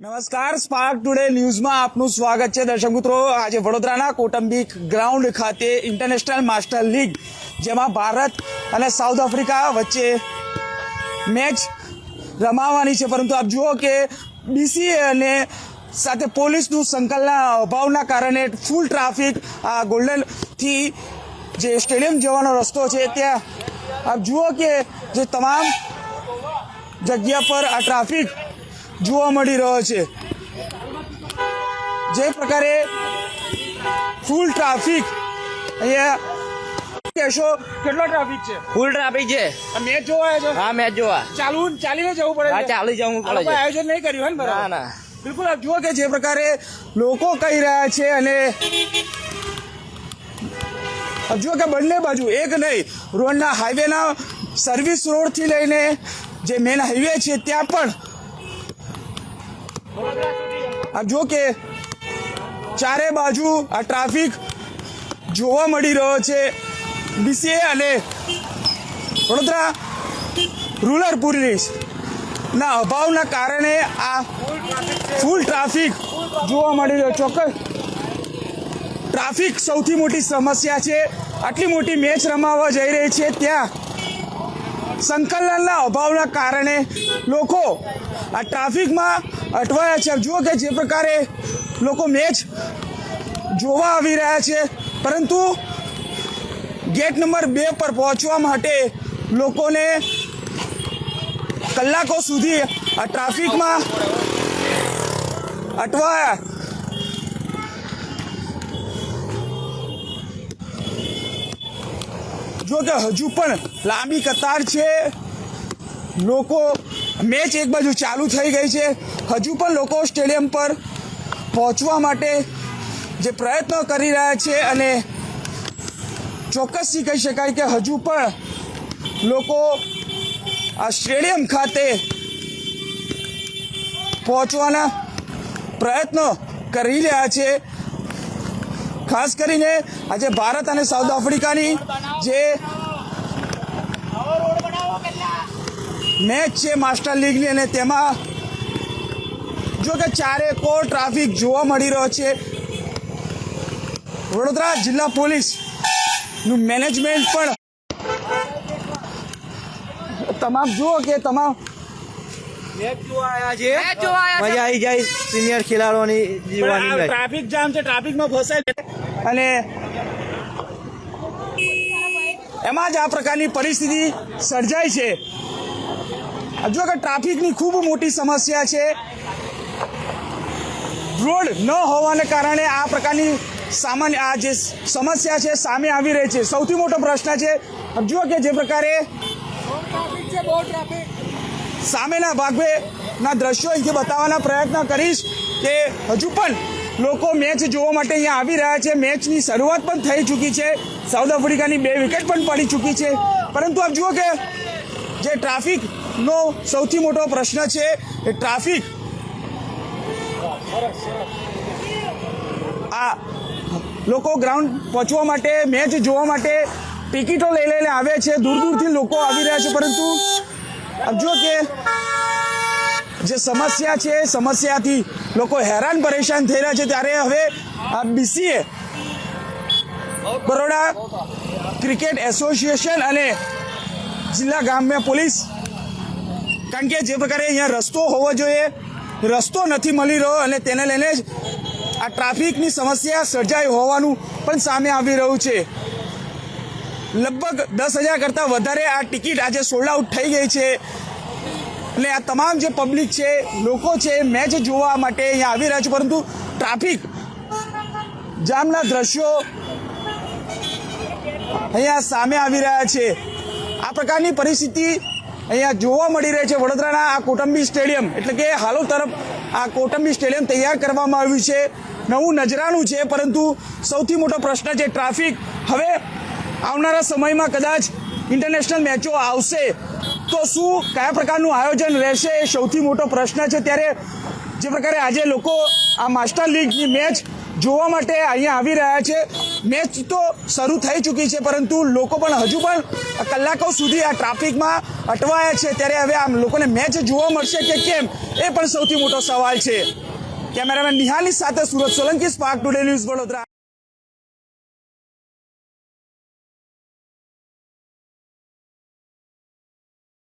નમસ્કાર spark today ન્યૂઝમાં આપનું સ્વાગત છે. દર્શક મિત્રો, આજે વડોદરાના કૌટુંબિક ગ્રાઉન્ડ ખાતે ઇન્ટરનેશનલ માસ્ટર લીગ જેમાં ભારત અને સાઉથ આફ્રિકા વચ્ચે મેચ રમાવાની છે. પરંતુ આપ જુઓ કે બીસીએ અને સાથે પોલીસનું સંકલનના અભાવના કારણે ફૂલ ટ્રાફિક આ ગોલ્ડનથી જે સ્ટેડિયમ જવાનો રસ્તો છે, ત્યાં આપ જુઓ કે જે તમામ જગ્યા પર આ ટ્રાફિક જોવા મળી રહ્યો છે. જે પ્રકારે ફૂલ ટ્રાફિક અહીંયા કહેશો કેટલો ટ્રાફિક છે? ફૂલ ટ્રાફિક છે. મેચ જોવા આવ્યા હા મેચ જોવા. ચાલુ ચાલીને જવું પડે હા ચાલી જવું પડે આયોજન નહીં કર્યું હે ને ના ના. બિલકુલ આપ જુઓ કે જે પ્રકારે લોકો કહી રહ્યા છે અને જુઓ કે બંને બાજુ એક નહીં રોડના હાઈવેના સર્વિસ રોડથી લઈને જે મેન હાઈવે છે ત્યાં પણ આપ જો કે ચારે બાજુ આ ટ્રાફિક જોવા મળી રહ્યો છે. બીસીએ અને વડોદરા રૂરલ પોલીસ ના અભાવના કારણે આ ફૂલ ટ્રાફિક જોવા મળી રહ્યો. ચોક્કસ. ટ્રાફિક સૌથી મોટી સમસ્યા છે. આટલી મોટી મેચ રમાવા જઈ રહી છે. ત્યાં સંકલનના અભાવના કારણે લોકો આ ટ્રાફિકમાં અટવાયા છે. જુઓ કે જે પ્રકારે લોકો મેચ જોવા આવી રહ્યા છે. પરંતુ ગેટ નંબર બે પર પહોંચવા માટે લોકોને કલાકો સુધી આ ટ્રાફિકમાં અટવાયા. જો કે હજુ પણ લાંબી કતાર છે. લોકો મેચ એક બાજુ ચાલુ થઈ ગઈ છે. હજુ પણ લોકો સ્ટેડિયમ પર પહોંચવા માટે જે પ્રયત્નો કરી રહ્યા છે અને ચોક્કસથી કહી શકાય કે હજુ પણ લોકો આ સ્ટેડિયમ ખાતે પહોંચવાના પ્રયત્નો કરી રહ્યા છે. ખાસ કરીને આજે ભારત અને સાઉથ આફ્રિકાની જે મેચ છે માસ્ટર લીગની અને તેમાં જો કે ચારે કોર ટ્રાફિક જોવા મળી રહ્યો છે. વડોદરા જિલ્લા પોલીસનું મેનેજમેન્ટ પણ તમામ જુઓ કે તમામ મજા આવી જાય. સિનિયર ખેલાડીઓની ટ્રાફિક જામ છે ટ્રાફિકમાં ફસાય અને એમાં જ આ પ્રકારની પરિસ્થિતિ સર્જાય છે. હજુ કે ટ્રાફિકની ખૂબ મોટી સમસ્યા છે. રોડ ન હોવાને કારણે આ પ્રકારની સામાન્ય આ જે સમસ્યા છે સામે આવી રહી છે. સૌથી મોટો પ્રશ્ન છે જુઓ કે જે પ્રકારે સામેના ભાગે ના દ્રશ્યો અહીંથી બતાવવાના પ્રયત્ન કરીશ કે હજુ પણ લોકો મેચ જોવા માટે અહીંયા આવી રહ્યા છે. મેચની શરૂઆત પણ થઈ ચૂકી છે. સાઉથ આફ્રિકાની બે વિકેટ પણ પડી ચૂકી છે. પરંતુ આપ જુઓ કે જે ટ્રાફિકનો સૌથી મોટો પ્રશ્ન છે, એ ટ્રાફિક આ લોકો ગ્રાઉન્ડ પહોંચવા માટે મેચ જોવા માટે ટિકિટો લઈ લઈને આવે છે. દૂર દૂરથી લોકો આવી રહ્યા છે. પરંતુ આપ જુઓ કે જે સમસ્યા છે, એ સમસ્યાથી લોકો હેરાન પરેશાન થઈ રહ્યા છે. ત્યારે હવે આ બીસીએ, બરોડા ક્રિકેટ એસોસિએશન અને જિલ્લા ગામ્ય પોલીસ, કારણ કે જે પ્રકારે અહીંયા રસ્તો હોવો જોઈએ, રસ્તો નથી મળી રહ્યો અને તેને લઈને જ આ ટ્રાફિકની સમસ્યા સર્જાઈ હોવાનું પણ સામે આવી રહ્યું છે. લગભગ દસ હજાર કરતાં વધારે આ ટિકિટ આજે સોલ્ડ આઉટ થઈ ગઈ છે. અને આ તમામ જે પબ્લિક છે, લોકો છે મેચ જોવા માટે અહીંયા આવી રહ્યા છે, પરંતુ ટ્રાફિક જામના દ્રશ્યો અહીંયા સામે આવી રહ્યા છે. આ પ્રકારની પરિસ્થિતિ અહીંયા જોવા મળી રહી છે વડોદરાના આ કોટંબી સ્ટેડિયમ. એટલે કે હાલો તરફ આ કોટંબી સ્ટેડિયમ તૈયાર કરવામાં આવ્યું છે. નવું નજરાણું છે, પરંતુ સૌથી મોટો પ્રશ્ન છે ટ્રાફિક હવે આવનારા સમયમાં કદાચ ઇન્ટરનેશનલ મેચો આવશે. તો શું, કયા પ્રકારનું આયોજન રહેશે એ સૌથી મોટો પ્રશ્ન છે. ત્યારે જે પ્રકારે આજે લોકો આ માસ્ટર લીગની મેચ જોવા માટે અહીંયા આવી રહ્યા છે. મેચ તો શરૂ થઈ ચૂકી છે, પરંતુ લોકો પણ હજુ પણ કલાકો સુધી આ ટ્રાફિકમાં અટવાયા છે. ત્યારે હવે આમ લોકોને મેચ જોવા મળશે કે કેમ, એ પણ સૌથી મોટો સવાલ છે. કેમેરામેન નિહાલી સાથે Surat Solanki, Spark Today News Vadodara.